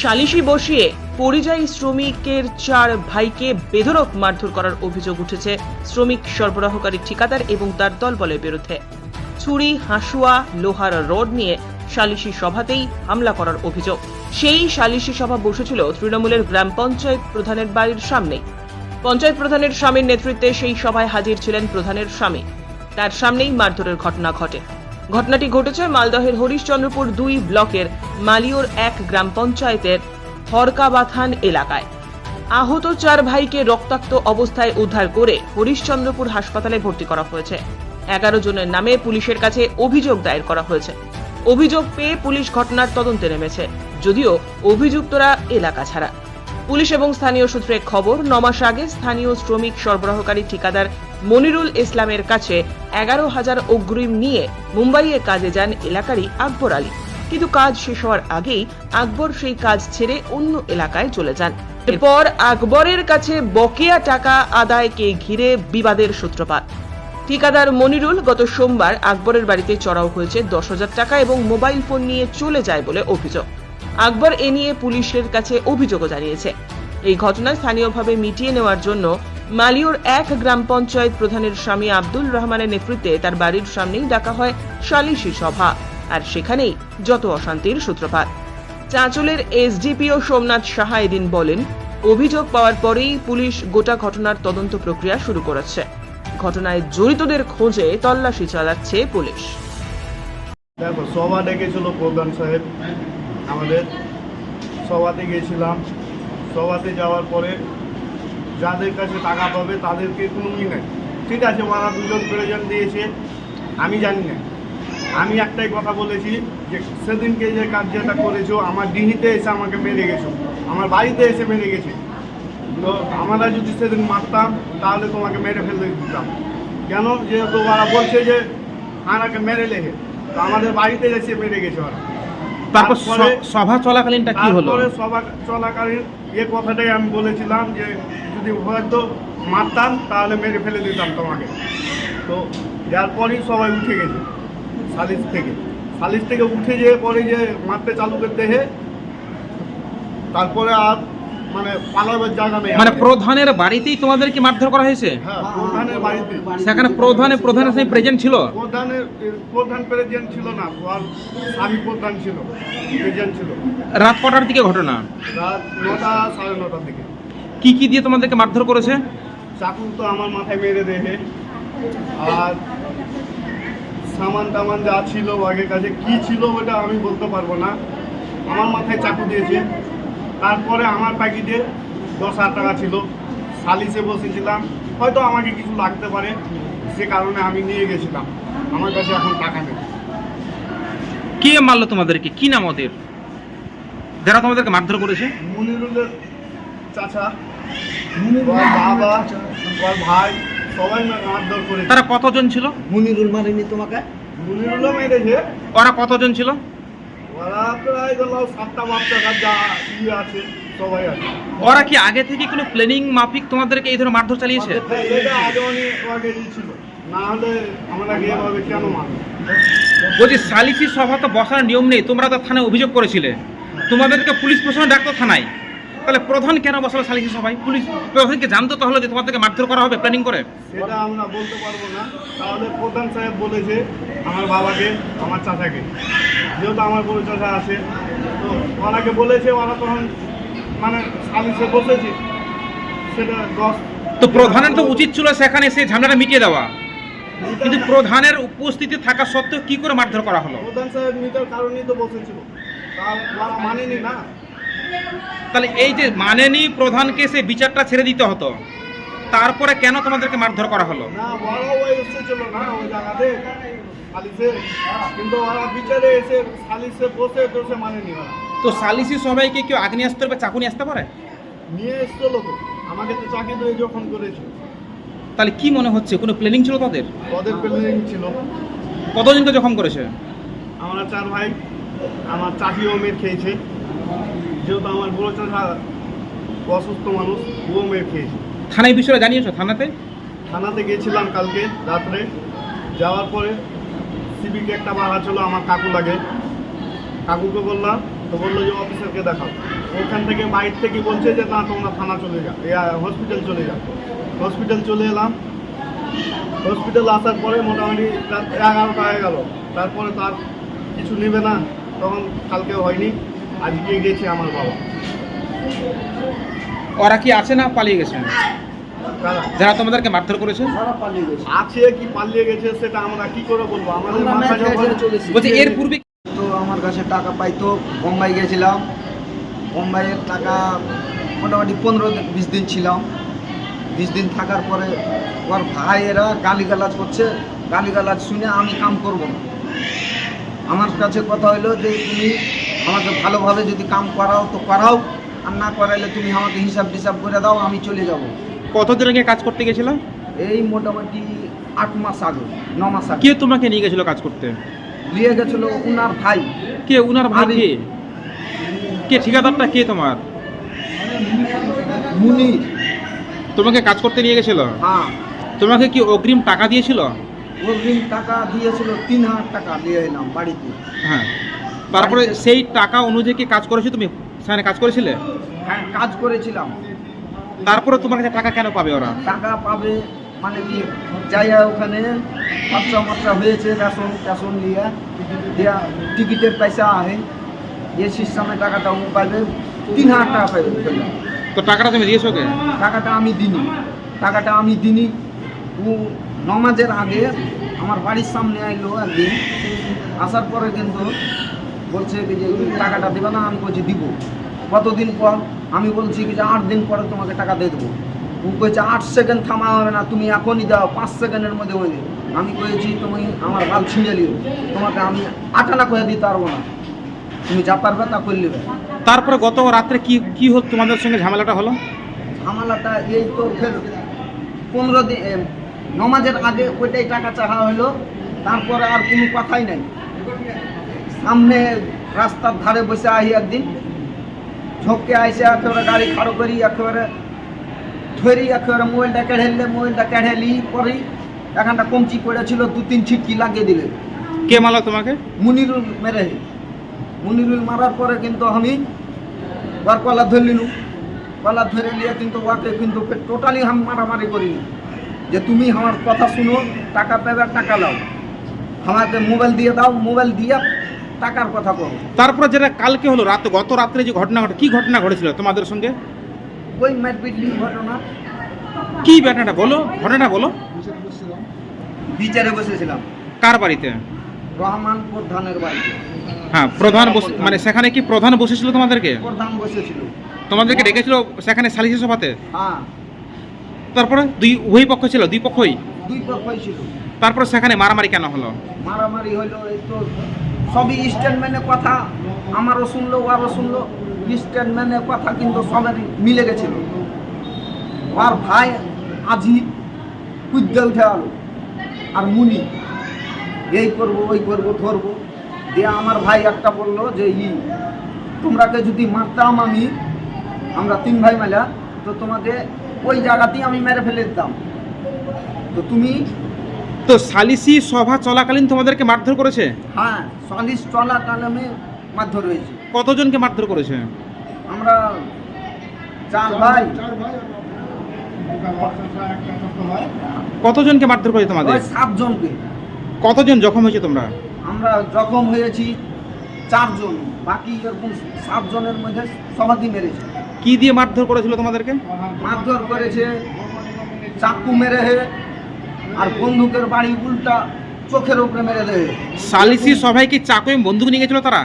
সালিশি বসিয়ে পরিযায়ী শ্রমিকের চার ভাইকে বেধরক মারধর করার অভিযোগ উঠেছে শ্রমিক সরবরাহকারী ঠিকাদার এবং তার দলবলের বিরুদ্ধে। ছুরি, হাসুয়া, লোহার রড নিয়ে সালিশি সভাতেই হামলা করার অভিযোগ। সেই সালিশি সভা বসেছিল তৃণমূলের গ্রাম পঞ্চায়েত প্রধানের বাড়ির সামনেই পঞ্চায়েত প্রধানের স্বামীর নেতৃত্বে সেই সভায় হাজির ছিলেন প্রধানের স্বামী। তার সামনেই মারধরের ঘটনা ঘটে। ঘটনাটি ঘটেছে মালদহের হরিশচন্দ্রপুর দুই ব্লকের মালিয়র এক গ্রাম পঞ্চায়েতের হরকাবাথান এলাকায়। আহত চার ভাইকে রক্তাক্ত অবস্থায় উদ্ধার করে হরিশচন্দ্রপুর হাসপাতালে ভর্তি করা হয়েছে। এগারো জনের নামে পুলিশের কাছে অভিযোগ দায়ের করা হয়েছে। অভিযোগ পেয়ে পুলিশ ঘটনার তদন্তে নেমেছে, যদিও অভিযুক্তরা এলাকা ছাড়া। পুলিশ এবং স্থানীয় সূত্রে খবর নমাস আগে স্থানীয় শ্রমিক সরবরাহকারী ঠিকাদার মনিরুল ইসলামের কাছে এগারো হাজার অগ্রিম নিয়ে মুম্বাইয়ে কাজে যান এলাকারই আকবর আলী। কিন্তু কাজ শেষ হওয়ার আগেই আকবর সেই কাজ ছেড়ে অন্য এলাকায় চলে যান। এরপর আকবরের কাছে বকেয়া টাকা আদায়কে ঘিরে বিবাদের সূত্রপাত। ঠিকাদার মনিরুল গত সোমবার আকবরের বাড়িতে চড়াও হয়েছে দশ হাজার টাকা এবং মোবাইল ফোন নিয়ে চলে যায় বলে অভিযোগ। আকবর এ নিয়ে পুলিশের কাছে অভিযোগও জানিয়েছে। এই ঘটনা স্থানীয়ভাবে মিটিয়ে নেওয়ার জন্য মালিয়র এক গ্রাম পঞ্চায়েত প্রধানের স্বামী আব্দুল রহমানের নেতৃত্বে তার বাড়ির সামনেই ডাকা হয় সালিশি সভা, আর সেখানেই যত অশান্তির সূত্রপাত। চাঁচলের এসডিপিও সোমনাথ সাহা এদিন বলেন, অভিযোগ পাওয়ার পরেই পুলিশ গোটা ঘটনার তদন্ত প্রক্রিয়া শুরু করেছে। ঘটনায় জড়িতদের খোঁজে তল্লাশি চালাচ্ছে পুলিশ। দেখো, সভা ডেকেছিল প্রধান সাহেব। আমাদের সভাতে গিয়েছিলাম। সভাতে যাওয়ার পরে যাদের কাছে টাকা পাবে তাদেরকে কোনো ই নাই। ঠিক আছে ওরা দুজন প্রয়োজন দিয়েছে, আমি জানি না। আমি একটাই কথা বলেছি যে সেদিনকে যে কার্যটা করেছ, আমার ডিহিতে এসে আমাকে মেরে গেছো, আমার বাড়িতে এসে মেরে গেছে। তো আমরা যদি সেদিন মারতাম, তাহলে তোমাকে মেরে ফেলে দিতাম। কেন? যেহেতু ওরা বলছে যে হানাকে মেরে লেগে। তো আমাদের বাড়িতে এসে মেরে গেছে ওরা। তারপর সভা চলাকালীনটা কি হলো? সভা চলাকালীন এ কথাটাই আমি বলেছিলাম যে যদি হয়তো মারতাম তাহলে মেরে ফেলে দিতাম তোমাকে। তো যার পরেই সবাই উঠে গেছে সালিশ থেকে। সালিশ থেকে উঠে যেয়ে পরে যে মারতে চালু করতে হে তারপরে আর মানে পালাবার জায়গা নেই মানে প্রধানের বাড়িতেই তোমাদেরকে মারধর করা হয়েছে? হ্যাঁ সেখানে প্রধানে প্রধানের সঙ্গে প্রেজেন্ট ছিল? প্রধানের প্রধান প্রেজেন্ট ছিল না আর স্বামী প্রধান ছিল প্রেজেন্ট ছিল। রাত কটার দিকে ঘটনা? রাত নটা সাড়ে নটার দিকে। কি কি দিয়ে তোমাদেরকে মারধর করেছে? চাকু তো আমার মাথায় মেরে দেহে আর সামান টামান যা ছিল আগের কাছে কি ছিল ওটা আমি বলতে পারব না। আমার মাথায় চাকু দিয়েছে। তারপরে আমার প্যাকেটে দশ হাজার টাকা ছিল। সালিসে বসেছিলাম। হয়তো আমাকে কিছু লাগতে পারে সে কারণে আমি নিয়ে গেছিলাম। আমার কাছে এখন টাকা নেই। কে মারলো তোমাদেরকে? কি নাম ওদের? যারা তোমাদেরকে মারধর করেছে? মনিরুলের চাচা ওর বাবা ওর ভাই সবাই মারধর করেছে। তারা কতজন ছিল? মুনিরুল মারেনি তোমাকে? মনিরুলও মেরেছে। ওরা কতজন ছিল? ওরা প্রায় ধরো সাতটা বাচ্চা ইয়ে আছে সবাই আছে ওরা কি আগে থেকে কোনো প্ল্যানিং মাফিক তোমাদেরকে এই ধরনের মারধর চালিয়েছে? এটা আগে অনেক আগে ছিল বলছি, সালিসি সভা তো বসার নিয়ম নেই, তোমরা তো থানায় অভিযোগ করেছিলে। তোমাদেরকে পুলিশ প্রশাসন ডাকতো থানায়। তাহলে প্রধান কেন বসালো সালিসি সভায়? পুলিশ প্রধানকে জানতো তাহলে যে তোমাদেরকে মারধর করা হবে প্ল্যানিং করে? সেটা আমরা বলতে পারব না। তাহলে প্রধান সাহেব বলেছে আমার বাবাকে আমার চাচাকে। যেহেতু আমার বড় চাচা আছে তো ওনাকে বলেছে ওরা তখন মানে সালিশে বসেছে। সেটা দশ তো প্রধানের তো উচিত ছিল সেখানে সে ঝামেলাটা মিটিয়ে দেওয়া। কিন্তু প্রধানের উপস্থিতি থাকা সত্ত্বেও কি করে মারধর করা হলো? প্রধান সাহেব মিটার কারণেই তো বসেছিল। তার ওরা মানেনি না। তাহলে এই যে মানেনি প্রধানকে সে বিচারটা ছেড়ে দিতে হতো তারপরে কেন তোমাদেরকে মারধর করা হলো? না ওই এসেছিল না ওই জায়গাতে সালিশে। কিন্তু ওরা বিচারে এসে সালিশে বসে বসে মানেনি তো সালিসি সবাইকে কেউ আগ্নেয়াস্ত্র বা চাকু নিয়ে আসতে পারে? নিয়ে এসছিল তো আমাকে তো চাকরি দিয়ে যখন করেছে তাহলে কি মনে হচ্ছে কোনো প্ল্যানিং ছিল তাদের? ওদের প্ল্যানিং ছিল। কতজনকে জখম করেছে? আমরা চার ভাই আমার চাচিও মেয়ের খেয়েছে। যেহেতু আমার বড় অসুস্থ মানুষ খেয়েছে। থানায় বিষয়ে জানিয়েছো থানাতে? থানাতে গেছিলাম কালকে রাত্রে। যাওয়ার পরে সিভিকে একটা বাড়া ছিল আমার কাকু লাগে। কাকুকে বললাম তো বলল যে অফিসারকে দেখাও। ওখান থেকে বাইর থেকে বলছে যে না তোমরা থানা চলে যাও হসপিটাল চলে যাও। হসপিটাল চলে এলাম। হসপিটাল আসার পরে মোটামুটি রাত এগারোটা হয়ে গেল। তারপরে তার কিছু নেবে না তখন কালকে হয়নি। আজকে গেছে আমার বাবা। ওরা কি আছে না পালিয়ে গেছে? যারা তোমাদেরকে মারধর করেছে? আছে কি পালিয়ে গেছে সেটা আমরা কি করে বলব? আমাদের আমরা মাথা যখন চলেছি। বলছি এর পূর্বে তো আমার কাছে টাকা পাইতো বোম্বাই গেছিলাম। বোম্বাইয়ের টাকা মোটামুটি পনেরো বিশ দিন ছিলাম। বিশ দিন থাকার পরে ওর ভাইয়েরা গালিগালাজ করছে। গালিগালাজ শুনে আমি কাম করব না। আমার কাছে কথা হলো যে তুমি আমাকে ভালোভাবে যদি কাম করাও তো করাও। আর না করাইলে তুমি আমাকে হিসাব টিসাব করে দাও আমি চলে যাব। কতদিন আগে কাজ করতে গেছিল? এই মোটামুটি আট মাস আগে ন মাস আগে। কে তোমাকে নিয়ে গেছিল কাজ করতে? নিয়ে গেছিল উনার ভাই। কে? উনার ভাই কে? কে? ঠিকাদারটা কে তোমার? মুনি। তোমাকে কাজ করতে নিয়ে গেছিল? হ্যাঁ। তোমাকে কি অগ্রিম টাকা দিয়েছিল? অগ্রিম টাকা দিয়েছিল তিন হাজার টাকা দিয়ে এলাম বাড়িতে। হ্যাঁ। তারপরে সেই টাকা অনুযায়ী কি কাজ করেছ তুমি? সেখানে কাজ করেছিলে? হ্যাঁ কাজ করেছিলাম। তারপরে তোমার কাছে টাকা কেন পাবে ওরা? টাকা পাবে মানে কি? যাইয়া ওখানে খরচা মরচা হয়েছে রেশন টেশন নিয়ে। দিয়া টিকিটের পয়সা আহে। যে সিস্টেমে টাকাটা ও পাবে। তিন হাজার টাকা পাবে। তো টাকাটা তুমি দিয়েছ কে টাকাটা আমি দিনি টাকাটা আমি দিনি ও নমাজের আগে আমার বাড়ির সামনে আইলো একদিন আসার পরে কিন্তু বলছে কি যে তুমি টাকাটা দেবে না? আমি বলছি দিব। কতদিন পর? আমি বলছি কি যে আট দিন পরে তোমাকে টাকা দিয়ে দেবো। ও কয়েছে আট সেকেন্ড থামা হবে না তুমি এখনই দাও পাঁচ সেকেন্ডের মধ্যে হয়ে। আমি কয়েছি তুমি আমার বাল ছিঁড়ে নিও তোমাকে আমি আটানা করে দিতে পারব না। তুমি যা পারবে তা করে নেবে। তারপরে গত রাত্রে কি কি হলো তোমাদের সঙ্গে ঝামেলাটা হলো? ঝামেলাটা এই তো ফের পনেরো দিন নমাজের আগে ওইটাই টাকা চাহা হলো তারপরে আর কোনো কথাই নাই। সামনে রাস্তার ধারে বসে আহি একদিন ঝোঁকে আইসে একেবারে গাড়ি খাড়ো করি একেবারে ধরি একেবারে মোবাইলটা কেড়ে মোবাইলটা কেড়ে লি পরি এখানটা কমচি পড়েছিল দু তিন ছিটকি লাগিয়ে দিলে। কে মারলো তোমাকে? মুনিরুল মেরে। মুনিরুল মারার পরে কিন্তু আমি ওর কলা ধরলিনু। কলা ধরে নিয়ে কিন্তু ওকে কিন্তু টোটালি আমি মারামারি করিনি। যে তুমি আমার কথা শুনো টাকা পেবে টাকা লাও আমাকে মোবাইল দিয়ে দাও মোবাইল দিয়ে টাকার কথা করো তারপরে যেটা কালকে হলো রাত গত রাত্রে যে ঘটনা ঘটে কি ঘটনা ঘটেছিল তোমাদের সঙ্গে? ওই মারপিটলি ঘটনা। কি ঘটনাটা বলো ঘটনাটা বলো। বিচারে বসেছিলাম। কার বাড়িতে? রহমান প্রধানের বাড়িতে। হ্যাঁ প্রধান মানে সেখানে কি প্রধান বসেছিল তোমাদেরকে? প্রধান বসেছিল। তোমাদেরকে ডেকেছিল সেখানে সালিসি সভাতে? হ্যাঁ। তারপরে দুই উভয় পক্ষ ছিল দুই পক্ষই? দুই পক্ষই ছিল। তারপরে সেখানে মারামারি কেন হলো? মারামারি হইল এই তো সবই স্টেটমেন্টের কথা, আমারও শুনলো ওরও শুনলো। স্টেটমেন্টের কথা কিন্তু সবারই মিলে গেছিল। আর ভাই আজি কুদ্দে উঠে আর মুনি, এই করব, ওই করব, ধরবো। দিয়ে আমার ভাই একটা বলল যে, ই, তোমরাকে যদি মারতাম আমি, আমরা তিন ভাই মেলা তো তোমাকে ওই জায়গাতেই আমি মেরে ফেলে দিতাম। তো তুমি তো সালিসি সভা চলাকালীন তোমাদেরকে মারধর করেছে? হ্যাঁ টলা কালামে মারধর হয়েছে। কতজনকে মারধর করেছে? আমরা চার ভাই। কতজনকে মারধর করেছে তোমাদের? সাতজনকে। কতজন জখম হয়েছে তোমরা? আমরা জখম হয়েছি চারজন। বাকি এরকম সাতজনের মধ্যে সবাইকে মেরেছে। কি দিয়ে মারধর করেছিল তোমাদেরকে? মারধর করেছে চাকু মেরে আর বন্দুকের বাড়ি উল্টা চোখের উপরে মেরে দেয় সালিসি সভায় কি চাকু বন্দুক নিয়ে গেছিল তারা?